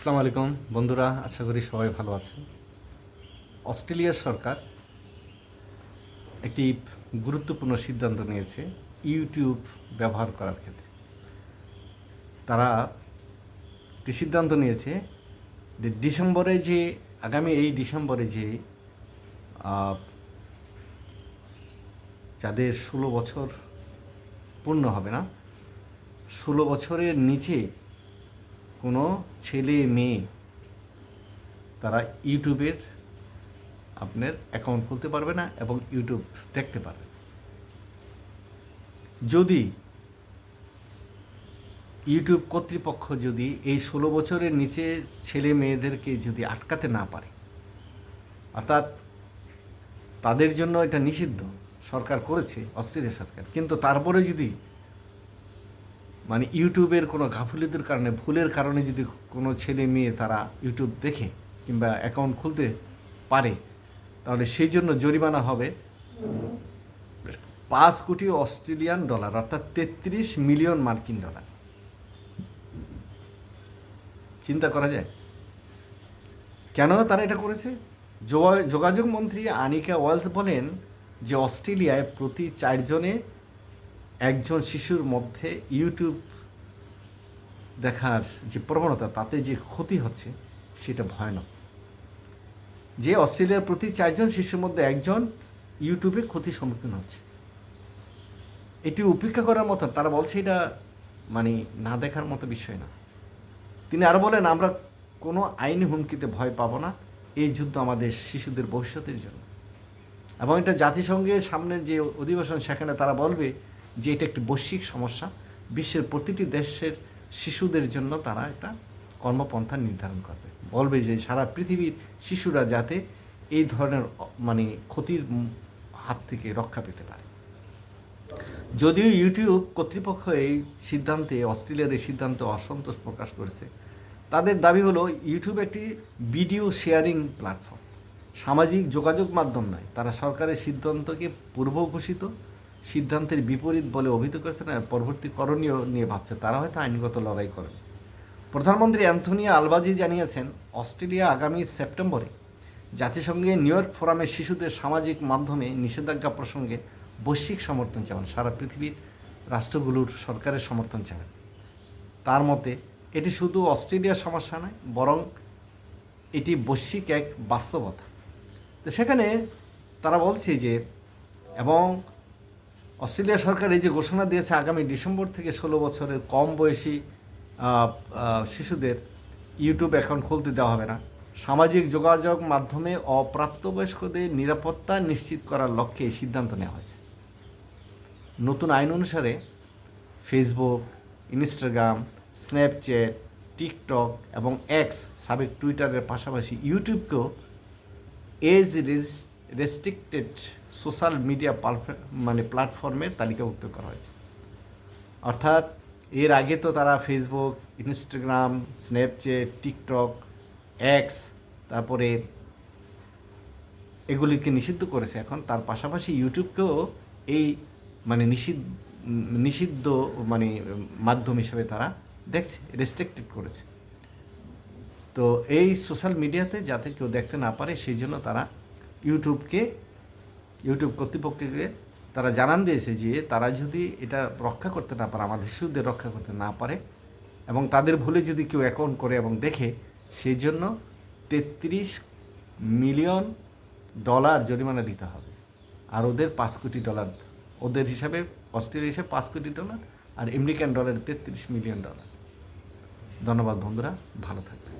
আসসালামু আলাইকুম। বন্ধুরা, আশা করি সবাই ভালো আছেন। অস্ট্রেলিয়ার সরকার একটি গুরুত্বপূর্ণ সিদ্ধান্ত নিয়েছে ইউটিউব ব্যবহার করার ক্ষেত্রে। তারা একটি সিদ্ধান্ত নিয়েছে যে ডিসেম্বরে যে, আগামী এই ডিসেম্বরে যে যাদের ষোলো বছর পূর্ণ হবে না, ষোলো বছরের নিচে কোনো ছেলে মেয়ে তারা ইউটিউবের আপনার অ্যাকাউন্ট খুলতে পারবে না এবং ইউটিউব দেখতে পারবে। যদি ইউটিউব কর্তৃপক্ষ যদি এই ষোলো বছরের নিচে ছেলে মেয়েদেরকে যদি আটকাতে না পারে, অর্থাৎ তাদের জন্য এটা নিষিদ্ধ, সরকার করেছে, অস্ট্রেলিয়া সরকার, কিন্তু তারপরে যদি মানে ইউটিউবের কোনো গাফিলতির কারণে, ভুলের কারণে যদি কোনো ছেলে মেয়ে তারা ইউটিউব দেখে কিংবা অ্যাকাউন্ট খুলতে পারে, তাহলে সেই জন্য জরিমানা হবে পাঁচ কোটি অস্ট্রেলিয়ান ডলার, অর্থাৎ তেত্রিশ মিলিয়ন মার্কিন ডলার। চিন্তা করা যায়? কেন তারা এটা করেছে? যোগা- যোগাযোগ মন্ত্রী আনিকা ওয়ালস বলেন যে অস্ট্রেলিয়ায় প্রতি চারজনে একজন শিশুর মধ্যে ইউটিউব দেখার যে প্রবণতা, তাতে যে ক্ষতি হচ্ছে, সেটা ভয়ানক। যে অস্ট্রেলিয়ার প্রতি চারজন শিশুর মধ্যে একজন ইউটিউবে ক্ষতির সম্মুখীন হচ্ছে। এটি উপেক্ষা করার মতো তারা বলছে এটা মানে না দেখার মতো বিষয় না। তিনি আরও বলেন, আমরা কোনো আইনি হুমকিতে ভয় পাবো না, এই যুদ্ধ আমাদের শিশুদের ভবিষ্যতের জন্য। এবং এটা জাতিসংঘের সামনের যে অধিবেশন, সেখানে তারা বলবে যে এটা একটি বৈশ্বিক সমস্যা, বিশ্বের প্রতিটি দেশের শিশুদের জন্য তারা একটা কর্মপন্থা নির্ধারণ করবে। বলবে যে সারা পৃথিবীর শিশুরা যাতে এই ধরনের মানে ক্ষতির হাত থেকে রক্ষা পেতে পারে। যদিও ইউটিউব কর্তৃপক্ষ এই সিদ্ধান্তে, অস্ট্রেলিয়ার এই সিদ্ধান্তে অসন্তোষ প্রকাশ করেছে, তাদের দাবি হলো ইউটিউব একটি ভিডিও শেয়ারিং প্ল্যাটফর্ম। সামাজিক যোগাযোগ মাধ্যম নয়, তারা সরকারের সিদ্ধান্তকে পূর্ব ঘোষিত সিদ্ধান্তের বিপরীত বলে অভিযোগ করেছে না পরবর্তী করণীয় নিয়ে ভাবছে। তারা হয়তো আইনগত লড়াই করবে প্রধানমন্ত্রী অ্যান্থনি আলবাজি জানিয়েছেন, অস্ট্রেলিয়া আগামী সেপ্টেম্বরে জাতিসংঘে নিউ ইয়র্ক ফোরামের শিশুদের সামাজিক মাধ্যমে নিষেধাজ্ঞা প্রসঙ্গে বৈশ্বিক সমর্থন চান সারা পৃথিবীর রাষ্ট্রগুলোর সরকারের সমর্থন চান তার মতে, এটি শুধু অস্ট্রেলিয়ার সমস্যা নয়, বরং এটি বৈশ্বিক এক বাস্তবতা। তো সেখানে তারা বলছে যে, এবং অস্ট্রেলিয়া সরকার এই যে ঘোষণা দিয়েছে আগামী ডিসেম্বর থেকে ষোলো বছরের কম বয়সী শিশুদের ইউটিউব অ্যাকাউন্ট খুলতে দেওয়া হবে না। সামাজিক যোগাযোগ মাধ্যমে অপ্রাপ্তবয়স্কদের নিরাপত্তা নিশ্চিত করার লক্ষ্যে এই সিদ্ধান্ত নেওয়া হয়েছে। নতুন আইন অনুসারে ফেসবুক ইনস্টাগ্রাম স্ন্যাপচ্যাট টিকটক এবং এক্স সাবেক টুইটারের পাশাপাশি ইউটিউবকেও এজ রেস্ট্রিক্টেড সোশ্যাল মিডিয়া মানে প্ল্যাটফর্মের তালিকাভুক্ত করা হয়েছে। অর্থাৎ এর আগে তো তারা Facebook Instagram Snapchat TikTok X তারপরে এগুলিকে নিষিদ্ধ করেছে। এখন তার পাশাপাশি ইউটিউবকেও এই মানে নিষিদ্ধ নিষিদ্ধ মানে মাধ্যম হিসেবে তারা দেখছে রেস্ট্রিক্টেড করেছে। তো এই সোশ্যাল মিডিয়াতে যাতে কেউ দেখতে না পারে, সেই জন্য তারা ইউটিউবকে, ইউটিউব কর্তৃপক্ষকে তারা জানান দিয়েছে যে তারা যদি এটা রক্ষা করতে না পারে, আমাদের শিশুদের রক্ষা করতে না পারে এবং তাদের ভুলে যদি কেউ অ্যাকাউন্ট করে এবং দেখে সেই জন্য তেত্রিশ মিলিয়ন ডলার জরিমানা দিতে হবে। আর ওদের পাঁচ কোটি ডলার, ওদের হিসাবে অস্ট্রেলিয়া হিসাবে পাঁচ কোটি ডলার আর আমেরিকান ডলার তেত্রিশ মিলিয়ন ডলার। ধন্যবাদ বন্ধুরা, ভালো থাকবেন।